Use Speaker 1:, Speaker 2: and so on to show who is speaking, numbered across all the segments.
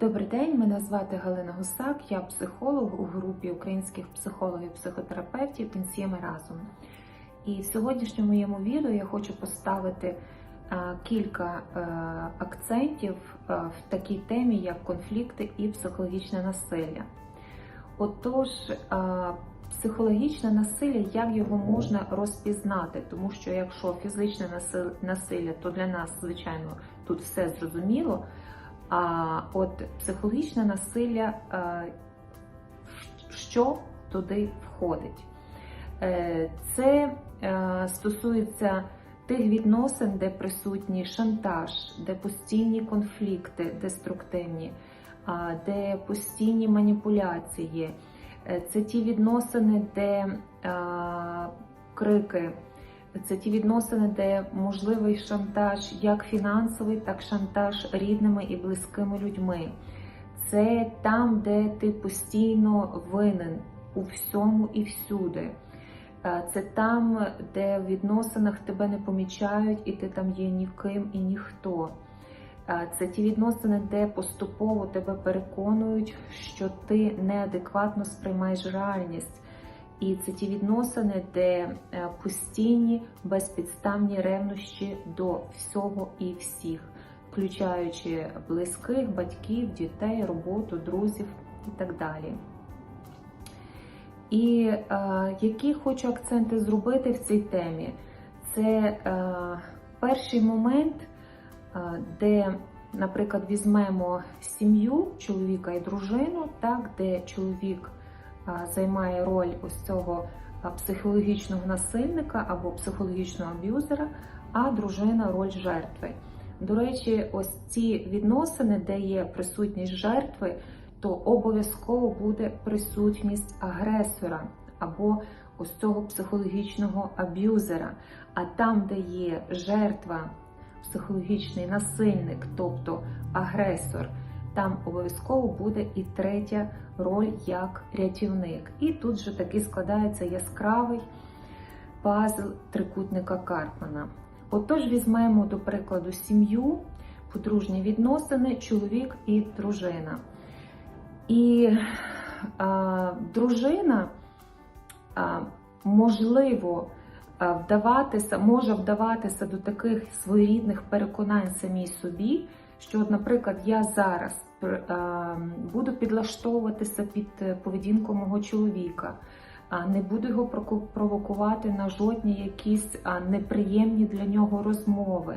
Speaker 1: Добрий день, мене звати Галина Гусак, я психолог у групі українських психологів-психотерапевтів «Пенсіями разом. І в сьогоднішньому моєму відео я хочу поставити е, кілька е, акцентів е, в такій темі, як конфлікти і психологічне насилля. Отож, психологічне насилля, як його можна розпізнати? Тому що якщо фізичне насилля, то для нас, звичайно, тут все зрозуміло. А от психологічне насилля, е, що туди входить? Е, Це е, стосується тих відносин, де присутній шантаж, де постійні конфлікти деструктивні, де постійні маніпуляції. Це ті відносини, де крики. Це ті відносини, де можливий шантаж, як фінансовий, так шантаж рідними і близькими людьми. Це там, де ти постійно винен у всьому і всюди. Е, Це там, де в відносинах тебе не помічають, і ти там є ніким і ніхто. Е, Це ті відносини, де поступово тебе переконують, що ти неадекватно сприймаєш реальність. І це ті відносини, де е, постійні безпідставні ревнощі до всього і всіх, включаючи близьких, батьків, дітей, роботу, друзів і так далі. І е, які хочу акценти зробити в цій темі, це е, перший момент, е, де, наприклад, візьмемо сім'ю чоловіка і дружину, так, де чоловік е, займає роль ось цього психологічного насильника або психологічного аб'юзера, а дружина роль жертви. До речі, ось ці відносини, де є присутність жертви, то обов'язково буде присутність агресора або ось цього психологічного аб'юзера. А там, де є жертва, психологічний насильник, тобто агресор, там обов'язково буде і третя роль як рятівник. І тут же таки складається яскравий пазл трикутника Карпмана. Отож, візьмемо до прикладу сім'ю, подружні відносини, чоловік і дружина. І а, дружина, а, можливо, вдаватися, може вдаватися до таких своєрідних переконань самій собі, що, наприклад, я зараз пр- буду підлаштовуватися під е, поведінку мого чоловіка, не буду його провокувати на жодні якісь неприємні для нього розмови.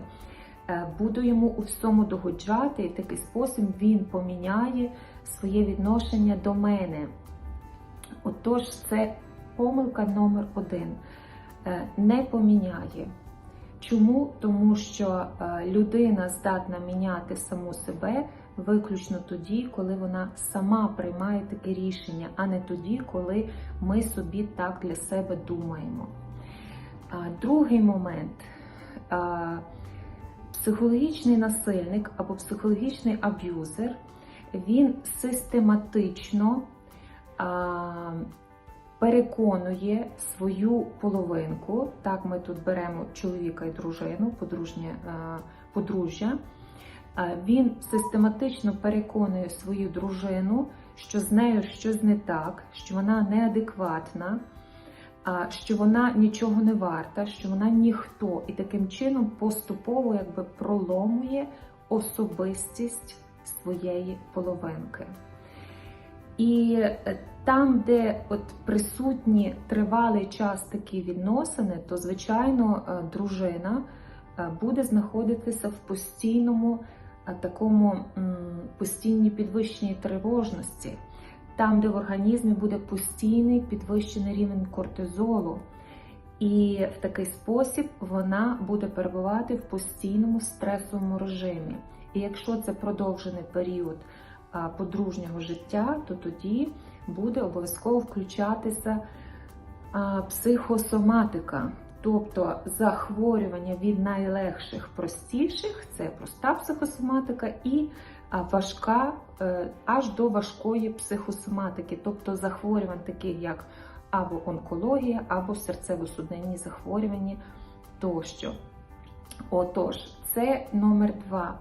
Speaker 1: Е, Буду йому у всьому догоджати, і такий спосіб він поміняє своє відношення до мене. Отож, це помилка номер один. Е, Не поміняє. Чому? Тому що е, людина здатна міняти саму себе виключно тоді, коли вона сама приймає таке рішення, а не тоді, коли ми собі так для себе думаємо. Другий момент. Психологічний насильник або психологічний аб'юзер, він систематично переконує свою половинку. Так, ми тут беремо чоловіка і дружину, подружнє, подружжя. Він систематично переконує свою дружину, що з нею щось не так, що вона неадекватна, що вона нічого не варта, що вона ніхто, і таким чином поступово якби проломує особистість своєї половинки. І е, там, де от присутні тривалий час такі відносини, то звичайно е, дружина е, буде знаходитися в постійному такому постійній підвищеній тривожності, там, де в організмі буде постійний підвищений рівень кортизолу. І в такий спосіб вона буде перебувати в постійному стресовому режимі. І якщо це продовжений період подружнього життя, то тоді буде обов'язково включатися психосоматика, тобто захворювання від найлегших простіших, це проста психосоматика, і важка е, аж до важкої психосоматики, тобто захворювань таких як або онкологія, або серцево-судинні захворювання тощо. Отож, це номер два.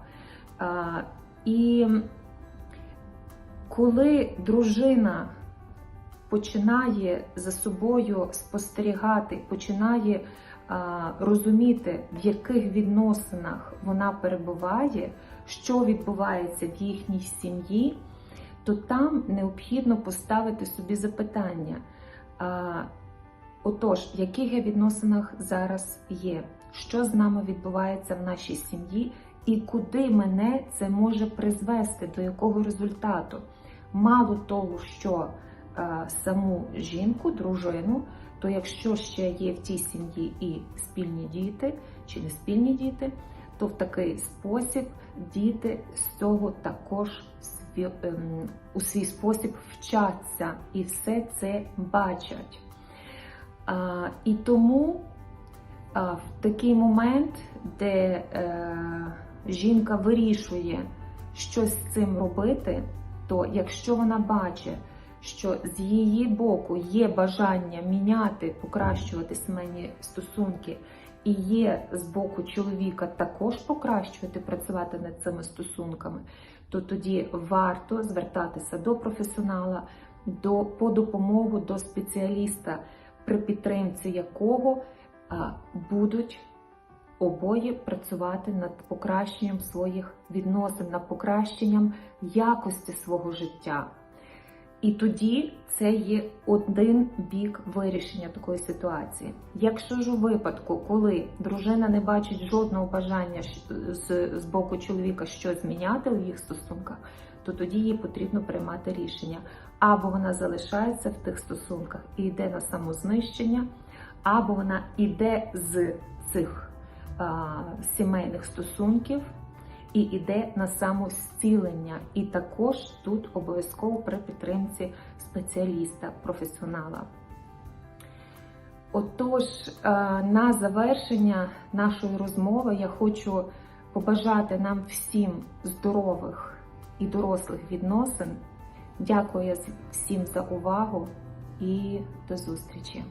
Speaker 1: І коли дружина починає за собою спостерігати, починає а, розуміти, в яких відносинах вона перебуває, що відбувається в їхній сім'ї, то там необхідно поставити собі запитання. А, отож, в яких я відносинах зараз є, що з нами відбувається в нашій сім'ї, і куди мене це може призвести, до якого результату. Мало того, що е, саму жінку, дружину, то якщо ще є в тій сім'ї і спільні діти чи не спільні діти, то в такий спосіб діти з цього також ем, у свій спосіб вчаться і все це бачать. І тому в такий момент, де е, жінка вирішує щось з цим робити, то якщо вона бачить, що з її боку є бажання міняти, покращувати сімейні стосунки, і є з боку чоловіка також покращувати, працювати над цими стосунками, то тоді варто звертатися до професіонала, до, по допомогу до спеціаліста, при підтримці якого а, будуть обоє працювати над покращенням своїх відносин, над покращенням якості свого життя. І тоді це є один бік вирішення такої ситуації. Якщо ж у випадку, коли дружина не бачить жодного бажання з, боку чоловіка щось зміняти у їх стосунках, то тоді їй потрібно приймати рішення. Або вона залишається в тих стосунках і йде на самознищення, або вона йде з цих сімейних стосунків і йде на самозцілення. І також тут обов'язково при підтримці спеціаліста, професіонала. Отож, на завершення нашої розмови я хочу побажати нам всім здорових і дорослих відносин. Дякую всім за увагу і до зустрічі!